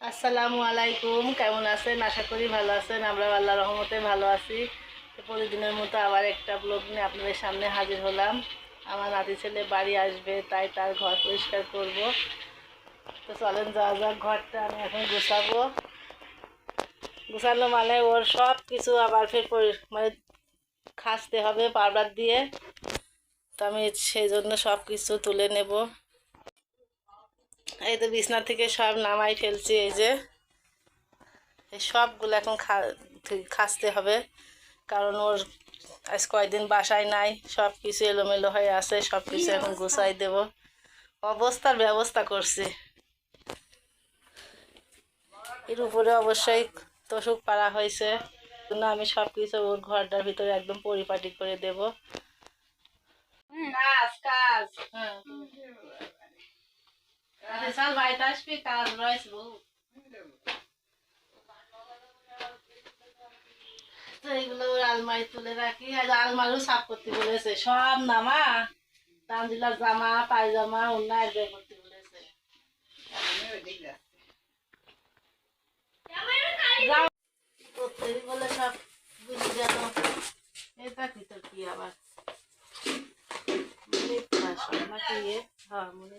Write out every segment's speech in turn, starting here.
আসসালামু আলাইকুম, কেমন আছেন? আশা করি ভালো আছেন। আমরা আল্লাহ রহমতে ভালো আছি। তো প্রতিদিনের মতো আবার একটা ব্লগ নিয়ে আপনাদের সামনে হাজির হলাম। আমার নাতি ছেলে বাড়ি আসবে, তাই তার ঘর পরিষ্কার করব। তো চলেন, যাওয়া যাক, ঘরটা আমি এখন গুছাবো। গুছানো মানে ওর সব কিছু আবার ফের মানে খাসতে হবে পাউডার দিয়ে। তো আমি সেই জন্য সব কিছু তুলে নেব। এই তো বিছনা থেকে সব নামাই ফেলছি এই যে। এই সবগুলো এখন খাসতে হবে কারণ ওর আজ কয়দিন বাসায় নাই সব কিছু এলোমেলো হয়ে আছে সব কিছু এখন গুছাই দেব। অবস্থার ব্যবস্থা করছি। এর উপরে অবশ্যই তোষক পাড়া হয়েছে জন্য আমি সব কিছু ওর ঘরটার ভিতরে একদম পরিপাটি করে দেব। কাজ কাজ। হ্যাঁ চল বাড়িতে আসবি কাজ রয়েছে বহু তো এগুলো আলমারি তুলে রাখি, আর আলমারিও সাফ করতে বলেছে। সব নামা তানজিলার জামা, পায়জামা অন্য এক করতে বলেছে। এটা কি তোর কি আবার? মনে ইয়ে? হ্যাঁ মনে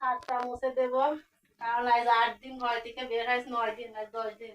খাটটা মুছে দেব। কারণ আট দিন ঘর থেকে বের নয় দিন দশ দিন।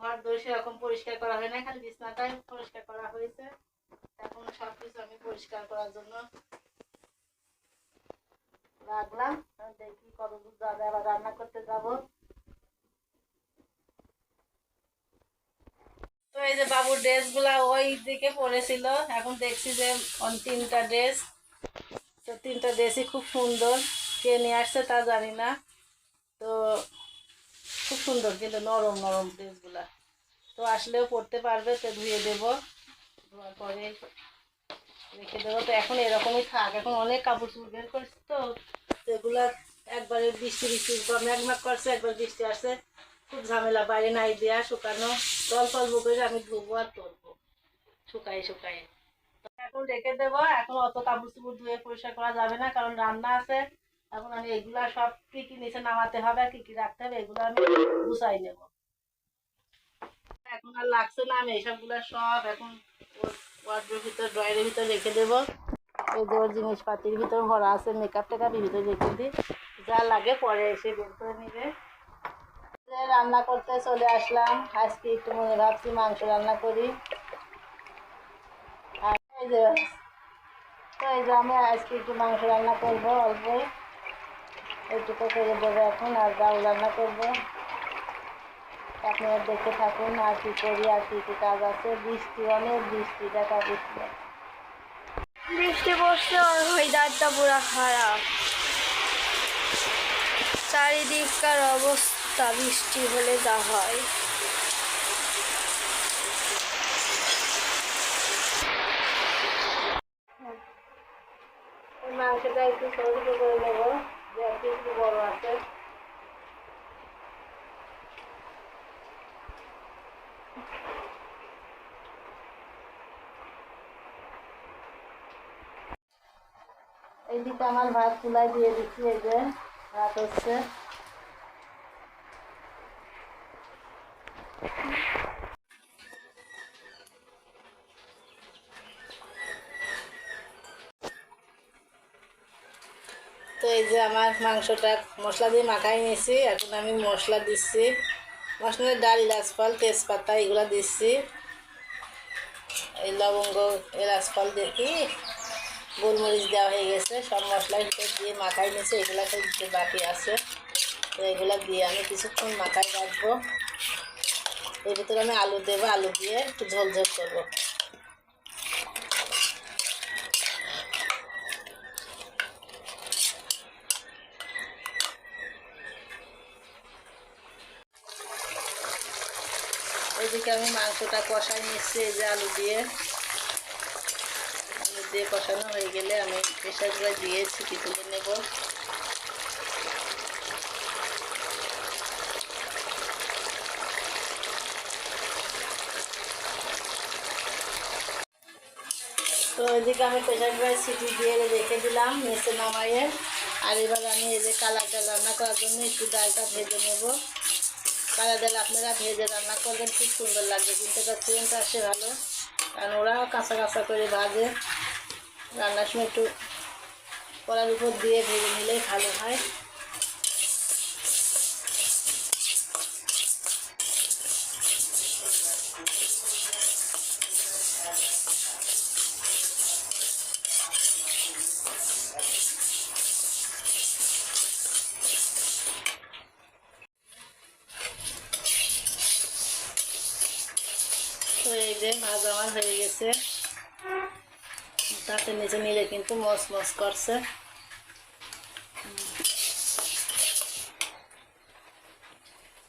ঘর দোর সেরকম পরিষ্কার করা হয় না, খালি বিছনাটাই পরিষ্কার করা হয়েছে। এখন সব কিছু আমি পরিষ্কার করার জন্য রাখলাম। দেখি কত দূর যাবে আবার রান্না করতে যাব। তো এই যে বাবুর ড্রেসগুলা ওই দিকে পড়েছিল। এখন দেখছি যে তিনটা ড্রেস। তো তিনটা ড্রেসই খুব সুন্দর। কে নিয়ে আসছে তা জানি না। তো খুব সুন্দর কিন্তু নরম নরম ড্রেসগুলা। তো আসলেও পরতে পারবে, তো ধুয়ে দেব। ধোয়ার পরে রেখে দেবো। তো এখন এরকমই থাক। এখন অনেক কাপড় চুপড় বের করছি তো। এগুলা একবারে বৃষ্টি বৃষ্টি ম্যাগ ম্যাগ করছে, একবার বৃষ্টি আসছে। খুব ঝামেলা, বাইরে নাই দেওয়া শুকানো। জল ফল করে আমি ধুবো আর তুলবো শুকাই শুকাই। এখন রেখে দেবো। এখন অত কাপড় চুপড় ধুয়ে পরিষ্কার করা যাবে না, কারণ রান্না আছে। এখন আমি এগুলা সব কি কি নিচে নামাতে হবে, কি কি রাখতে হবে, এগুলো আমি গুছাই নেব। এখন আর লাগছে না, আমি এইসবগুলো সব এখন ওয়ার্ডের ভিতর ড্রয়ারের ভিতর রেখে দেবো। এই জিনিসপাতির ভিতর ভরা আছে মেকআপ রেখে দিই। যা লাগে পরে এসে বের করে রান্না করতে চলে আসলাম। আজকে একটু মনে ভাবছি মাংস রান্না করি। আর তো এই যে আমি আজকে একটু মাংস রান্না করব অল্প। এইটুকু করে দেবো এখন আর ডাল রান্না করব। আপনারা দেখে থাকুন আর কি করি আর কি কি কাজ আছে। বৃষ্টি অনেক বৃষ্টি দেখা বৃষ্টি। বৃষ্টি পড়ছে আর ওয়েদারটা পুরো খারাপ। চারিদিককার অবস্থা বৃষ্টি হলে যা হয়। মাংসটা একটু ছোটো করে দেবো। এইদিকে আমার ভাত তুলাই দিয়ে দিচ্ছি এই যে ভাত হচ্ছে। আমার মাংসটা মশলা দিয়ে মাখাই নিয়েছি। এখন আমি মশলা দিচ্ছি। মশলা ডাল ইলাচফল তেজপাতা এগুলো দিচ্ছি। এই লবঙ্গ এলাচফল দেখি। গোলমরিচ দেওয়া হয়ে গেছে। সব মশলা দিয়ে মাখাই নিয়েছি। এগুলো দিতে বাকি আছে। তো এগুলো দিয়ে আমি কিছুক্ষণ মাখাই রাখব। এর ভিতরে আমি আলু দেবো। আলু দিয়ে একটু ঝোল ঝোল করব। এদিকে আমি মাংসটা কষাই নিচ্ছি, এই যে আলু দিয়ে। আলু দিয়ে কষানো হয়ে গেলে আমি প্রেশার কুকার দিয়ে ছিটি তুলে নেব। তো এদিকে আমি প্রেশার কুকার সিটি দিয়ে রেখে দিলাম নিচে নামাইয়ে আর এবার আমি এই যে কালার ডাল রান্না করার জন্য একটু ডালটা ভেজে নেব। কালার ডাল আপনারা ভেজে রান্না করবেন, খুব সুন্দর লাগবে। কিন্তু তার সেন্টটা আসে ভালো। কারণ ওরাও কাঁচা কাঁচা করে ভাজে। রান্নার সময় একটু কলার উপর দিয়ে ভেজে নিলেই ভালো হয় তো এই যে ভাজা আমার হয়ে গেছে। দাঁতের নিচে নিলে কিন্তু মস মস করছে।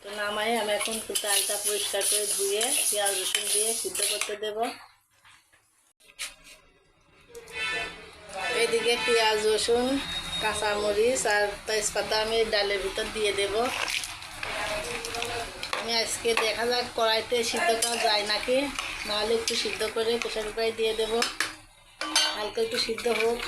তো নামাই আমি এখন ডালটা পরিষ্কার করে ধুয়ে, পেঁয়াজ রসুন দিয়ে সিদ্ধ করতে দেব। এইদিকে পেঁয়াজ রসুন, কাঁচামরিচ আর তেজপাতা আমি ডালের ভিতর দিয়ে দেব। আমি আজকে দেখা যাক কড়াইতে সিদ্ধ করা যায় নাকি। নাহলে একটু সিদ্ধ করে প্রেশার কুকারে দিয়ে দেবো। হালকা একটু সিদ্ধ হোক।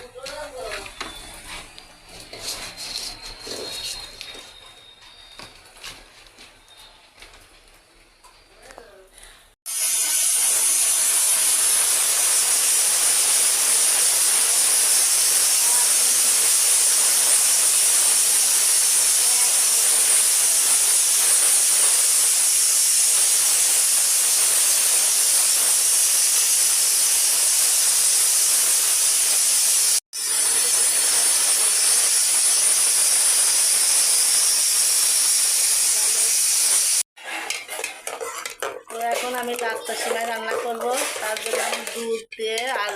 এখন আমি লাস্টের সময় রান্না করব। তার জন্য আমি দুধ দিয়ে আর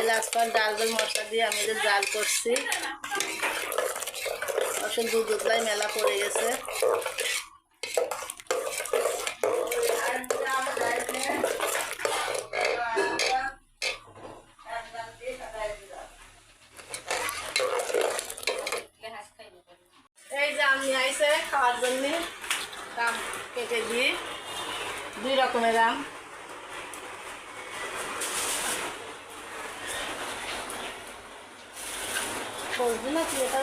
এলাচ ডাল ডাল মশলা দিয়ে আমি যে জাল করছি। অবশ্য দুধ মেলা পড়ে গেছে। এই যে আমি খাওয়ার জন্য দাম কেটে দিই। দুই রকমের আম। বলবি না কি এটা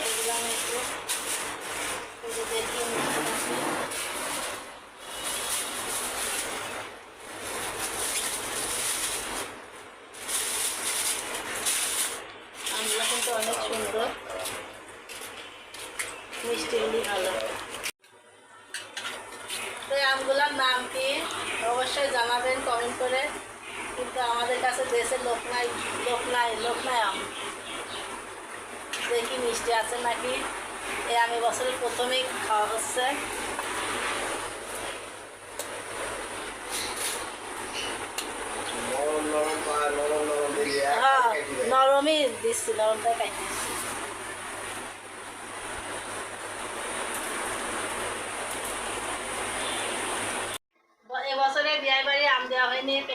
এগুলো আমি একটু এই যে দেখিয়ে নিচ্ছি। আমগুলো কিন্তু অনেক সুন্দর মিষ্টিগুলি ভালো তো এই আমগুলোর নাম কি অবশ্যই জানাবেন কমেন্ট করে কিন্তু আমাদের কাছে দেশে লোক নাই লোক নাই লোক নাই আম। দেখি মিষ্টি আছে নাকি? এই আমি বছরের প্রথমেই খাওয়া হচ্ছে। হ্যাঁ। নরমই দিচ্ছি নরমটাই খাইতে এবছরে বিয়ে বাড়ি আম দেওয়া হয়নি তো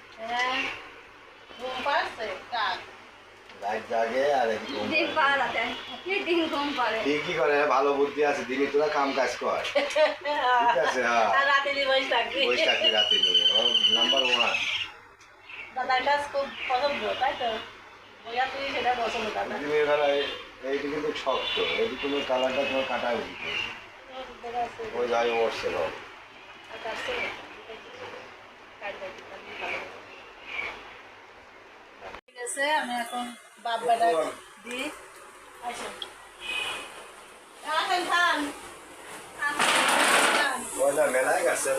কি দিন ঘুম পাড়ে? ঠিকই করে ভালো বুদ্ধি আছে দিনে তোরা কাম কাজ কর। ঠিক আছে হ্যাঁ। রাতে নাম্বার ওয়ান দাদার কাজ খুব পছন্দ তাই তো? তুই সেটা পছন্দ দাদা। এইটি কিন্তু শক্ত। কালারটা তোমার কাটা উচিত ওই যাই উঠছে না। ঠিক আমি এখন বাপ বেটা দিই আসেন খান মেলায় গেছে।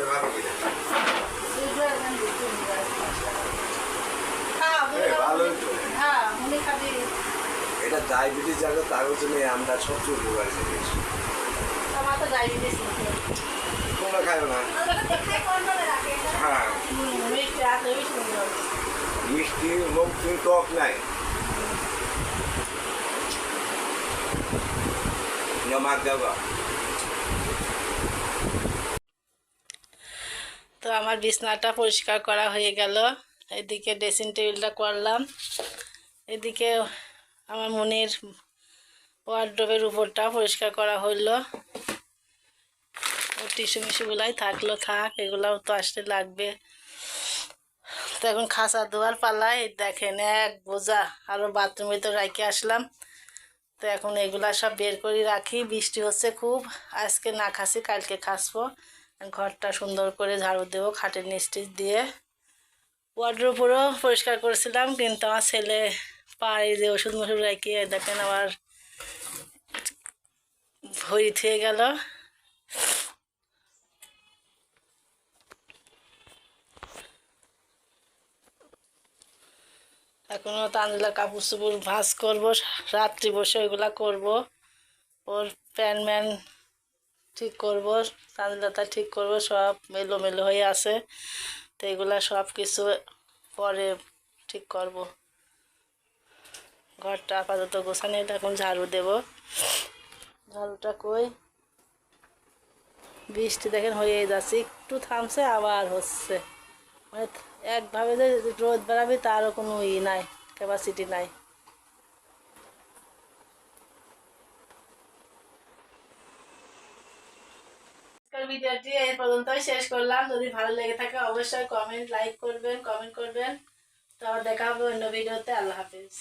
হ্যাঁ মুনি এটা ডায়াবেটিস তার জন্য আমরা সবচেয়ে উপকার জিনিস আমার তো ডায়াবেটিস তোমরা খাইও না হ্যাঁ মিষ্টি তুমি টক নাই। জমা দেবা তো আমার বিছনাটা পরিষ্কার করা হয়ে গেল। এদিকে ড্রেসিং টেবিলটা করলাম। এদিকে আমার মনের ওয়ার্ড্রোবের উপরটা পরিষ্কার করা হইল। ও টিস্যু মিশুগুলাই থাকল থাক, এগুলাও তো আসতে লাগবে। তো এখন খাসা ধোয়ার পালায় দেখেন এক বোঝা আরও বাথরুমে তো রাখে আসলাম। তো এখন এগুলা সব বের করে রাখি, বৃষ্টি হচ্ছে খুব। আজকে না খাসি কালকে খাসবো ঘরটা সুন্দর করে ঝাড়ু দেবো খাটের নিস্টিচ দিয়ে। ওয়ার্ড্রোপরও পরিষ্কার করেছিলাম, কিন্তু আমার ছেলে পায়ে যে ওষুধ মশুদ রেখে, দেখেন আবার ভরি থুয়ে গেল। এখনও তানজিলা কাপড় চোপড় ভাঁজ করব, রাত্রি বসে ওইগুলা করব। ওর প্যান ম্যান ঠিক করব তানজিলাটা ঠিক করব, সব মেলো হয়ে আছে। তো এগুলা সব কিছু পরে ঠিক করব। ঘরটা আপাতত গোছানি এখন ঝাড়ু দেব। ঝাড়ুটা কই? বৃষ্টি দেখেন হয়ে যাচ্ছে, একটু থামছে, আবার হচ্ছে। মানে একভাবে যে রোদ বেড়াবে তারও কোনো ই নাই ক্যাপাসিটি নাই। ভিডিওটি এই পর্যন্তই শেষ করলাম। যদি ভালো লেগে থাকে অবশ্যই কমেন্ট লাইক করবেন কমেন্ট করবেন। তো দেখা হবে অন্য ভিডিওতে। আল্লাহ হাফিজ।